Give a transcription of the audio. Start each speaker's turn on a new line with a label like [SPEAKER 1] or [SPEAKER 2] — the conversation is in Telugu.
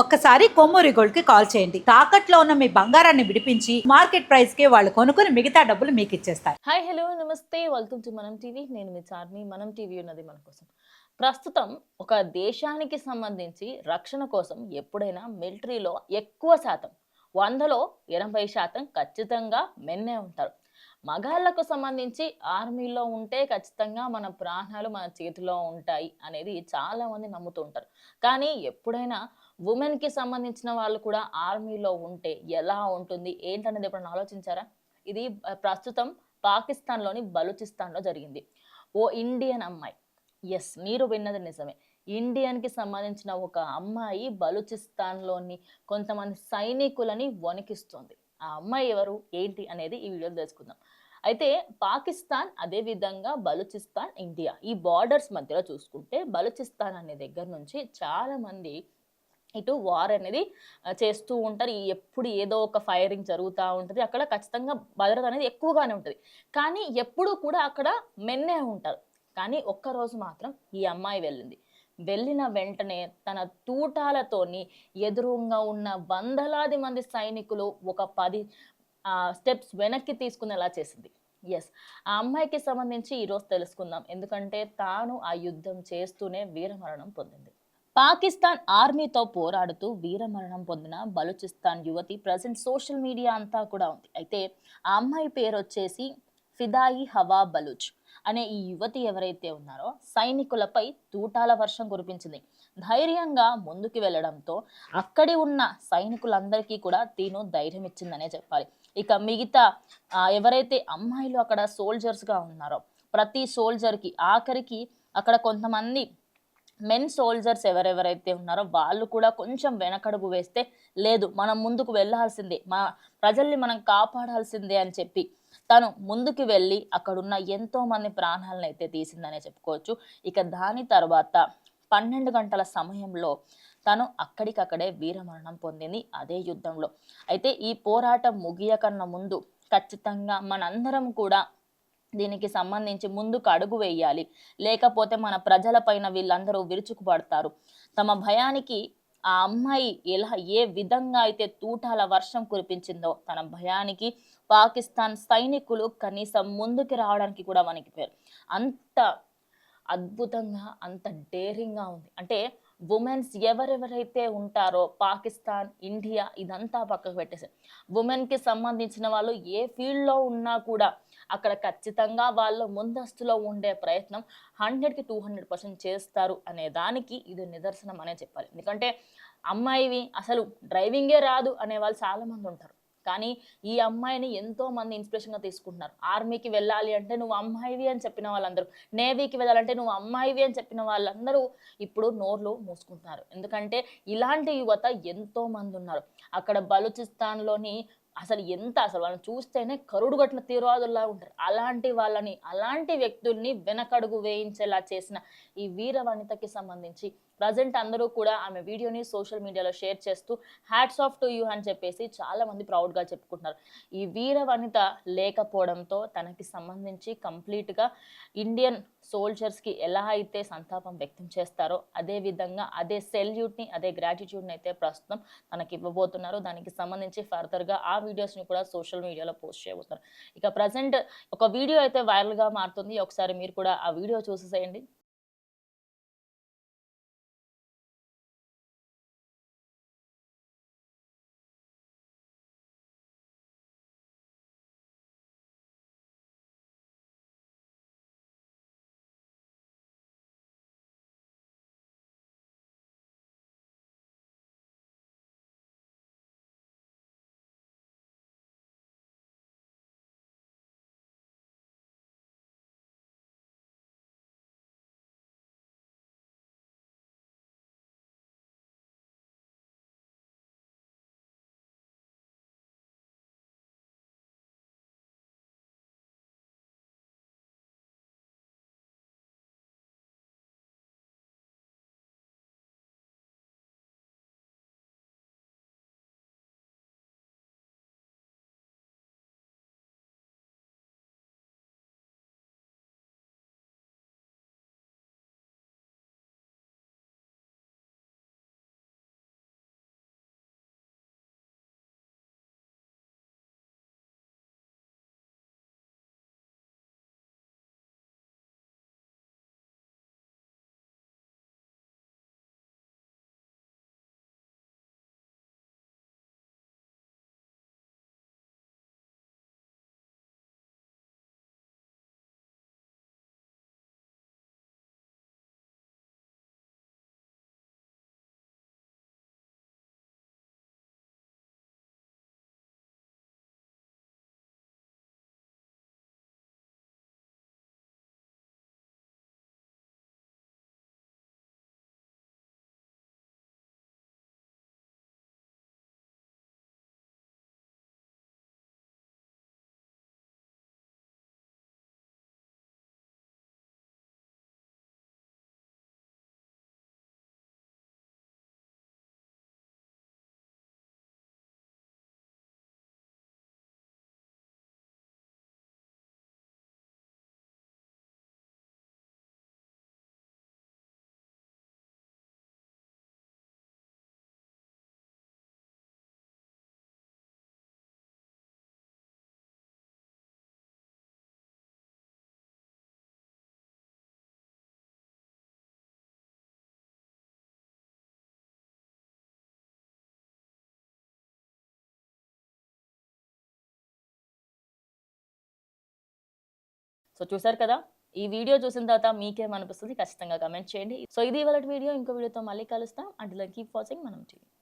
[SPEAKER 1] ఒక్కసారి కొమ్మూరి గోల్డ్కి కాల్ చేయండి. తాకట్లో ఉన్న మీ బంగారాన్ని విడిపించి మార్కెట్ ప్రైస్కి వాళ్ళు కొనుక్కుని మిగతా డబ్బులు మీకు ఇచ్చేస్తారు.
[SPEAKER 2] Hi hello namaste. Welcome to Manam TV. నేను మీ చార్మి. మనం టీవీ ఉన్నది మన కోసం. ప్రస్తుతం ఒక దేశానికి సంబంధించి రక్షణ కోసం ఎప్పుడైనా మిలిటరీలో ఎక్కువ శాతం వందలో ఎనభై శాతం ఖచ్చితంగా మెన్నే ఉంటారు. మగాళ్ళకు సంబంధించి ఆర్మీలో ఉంటే ఖచ్చితంగా మన ప్రాణాలు మన చేతిలో ఉంటాయి అనేది చాలామంది నమ్ముతూ ఉంటారు. కానీ ఎప్పుడైనా ఉమెన్కి సంబంధించిన వాళ్ళు కూడా ఆర్మీలో ఉంటే ఎలా ఉంటుంది? ఏంటనేది ఎప్పుడైనా ఆలోచించారా? ఇది ప్రస్తుతం పాకిస్తాన్లోని బలూచిస్తాన్లో జరిగింది. ఓ ఇండియన్ అమ్మాయి. ఎస్ మీరు విన్నది నిజమే. ఇండియన్కి సంబంధించిన ఒక అమ్మాయి బలూచిస్తాన్లోని కొంతమంది సైనికులని వణికిస్తుంది. ఆ అమ్మాయి ఎవరు? ఏంటి? అనేది ఈ వీడియోలో తెలుసుకుందాం. అయితే పాకిస్తాన్ అదే విధంగా బలూచిస్తాన్ ఇండియా ఈ బార్డర్స్ మధ్యలో చూసుకుంటే బలూచిస్తాన్ అనే దగ్గర నుంచి చాలామంది ఇటు వార్ అనేది చేస్తూ ఉంటారు. ఎప్పుడు ఏదో ఒక ఫైరింగ్ జరుగుతూ ఉంటుంది. అక్కడ ఖచ్చితంగా భద్రత అనేది ఎక్కువగానే ఉంటుంది. కానీ ఎప్పుడూ కూడా అక్కడ మెన్నే ఉంటారు. కానీ ఒక్కరోజు మాత్రం ఈ అమ్మాయి వెళ్ళింది. వెళ్ళిన వెంటనే తన తూటాలతోని ఎదురుగా ఉన్న వందలాది మంది సైనికులు ఒక పది స్టెప్స్ వెనక్కి తీసుకునేలా చేసింది. ఎస్ ఆ అమ్మాయికి సంబంధించి ఈరోజు తెలుసుకుందాం. ఎందుకంటే తాను ఆ యుద్ధం చేస్తూనే వీరమరణం పొందింది. పాకిస్తాన్ ఆర్మీతో పోరాడుతూ వీరమరణం పొందిన బలూచిస్తాన్ యువతి ప్రజెంట్ సోషల్ మీడియా అంతా కూడా ఉంది. అయితే ఆ అమ్మాయి పేరు వచ్చేసి ఫిదాయి హవా బలూచ్ అనే ఈ యువతి ఎవరైతే ఉన్నారో సైనికులపై తూటాల వర్షం కురిపించింది. ధైర్యంగా ముందుకు వెళ్ళడంతో అక్కడి ఉన్న సైనికులందరికీ కూడా తీను ధైర్యం ఇచ్చిందనే చెప్పాలి. ఇక మిగతా ఎవరైతే అమ్మాయిలు అక్కడ సోల్జర్స్గా ఉన్నారో ప్రతి సోల్జర్కి ఆఖరికి అక్కడ కొంతమంది మెన్ సోల్జర్స్ ఎవరెవరైతే ఉన్నారో వాళ్ళు కూడా కొంచెం వెనకడుగు వేస్తే లేదు మనం ముందుకు వెళ్ళాల్సిందే మా ప్రజల్ని మనం కాపాడాల్సిందే అని చెప్పి తను ముందుకు వెళ్ళి అక్కడున్న ఎంతో మంది ప్రాణాలను అయితే తీసిందనే చెప్పుకోవచ్చు. ఇక దాని తర్వాత పన్నెండు గంటల సమయంలో తను అక్కడికక్కడే వీరమరణం పొందింది అదే యుద్ధంలో. అయితే ఈ పోరాటం ముగియకన్నా ముందు ఖచ్చితంగా మనందరం కూడా దీనికి సంబంధించి ముందుకు అడుగు వేయాలి. లేకపోతే మన ప్రజలపైన వీళ్ళందరూ విరుచుకుపడతారు. తమ భయానికి ఆ అమ్మాయి ఎలా ఏ విధంగా అయితే తూటాల వర్షం కురిపించిందో తన భయానికి పాకిస్తాన్ సైనికులు కనీసం ముందుకు రావడానికి కూడా వణికిపోయారు అంత అద్భుతంగా అంత డేరింగ్గా ఉంది. అంటే ఉమెన్స్ ఎవరెవరైతే ఉంటారో పాకిస్తాన్ ఇండియా ఇదంతా పక్కకు పెట్టేసి ఉమెన్కి సంబంధించిన వాళ్ళు ఏ ఫీల్డ్లో ఉన్నా కూడా అక్కడ ఖచ్చితంగా వాళ్ళు ముందస్తులో ఉండే ప్రయత్నం హండ్రెడ్కి టూ హండ్రెడ్ పర్సెంట్ చేస్తారు అనే దానికి ఇది నిదర్శనం అనే చెప్పాలి. ఎందుకంటే అమ్మాయివి అసలు డ్రైవింగే రాదు అనే వాళ్ళు చాలామంది ఉంటారు. కానీ ఈ అమ్మాయిని ఎంతో మంది ఇన్స్పిరేషన్గా తీసుకుంటున్నారు. ఆర్మీకి వెళ్ళాలి అంటే నువ్వు అమ్మాయివి అని చెప్పిన వాళ్ళందరూ నేవీకి వెళ్ళాలంటే నువ్వు అమ్మాయివి అని చెప్పిన వాళ్ళందరూ ఇప్పుడు నోర్లు మూసుకుంటున్నారు. ఎందుకంటే ఇలాంటి యువత ఎంతో మంది ఉన్నారు. అక్కడ బలూచిస్తాన్లోని అసలు ఎంత అసలు వాళ్ళని చూస్తేనే కరుడు కట్టిన తీవ్రవాదుల్లా ఉంటారు. అలాంటి వాళ్ళని అలాంటి వ్యక్తుల్ని వెనకడుగు వేయించేలా చేసిన ఈ వీర వనితకి సంబంధించి ప్రజెంట్ అందరూ కూడా ఆమె వీడియోని సోషల్ మీడియాలో షేర్ చేస్తూ హ్యాట్స్ ఆఫ్ టు యూ అని చెప్పేసి చాలా మంది ప్రౌడ్గా చెప్పుకుంటున్నారు. ఈ వీర వనిత లేకపోవడంతో తనకి సంబంధించి కంప్లీట్గా ఇండియన్ సోల్జర్స్కి ఎలా అయితే సంతాపం వ్యక్తం చేస్తారో అదే విధంగా అదే సెల్యూట్ని అదే గ్రాటిట్యూడ్ని అయితే ప్రస్తుతం తనకి ఇవ్వబోతున్నారు. దానికి సంబంధించి ఫర్దర్గా ఆ వీడియోస్ని కూడా సోషల్ మీడియాలో పోస్ట్ చేయబోతున్నారు. ఇక ప్రజెంట్ ఒక వీడియో అయితే వైరల్గా మారుతుంది. ఒకసారి మీరు కూడా ఆ వీడియో చూసేసేయండి. సో చూసారు కదా? ఈ వీడియో చూసిన తర్వాత మీకేమనిపిస్తుంది? ఖచ్చితంగా కమెంట్ చేయండి. సో ఇది ఇవాళ వీడియో. ఇంకో వీడియోతో మళ్ళీ కలుస్తాం. అంటే కీప్ వాచింగ్ మనం టీవీ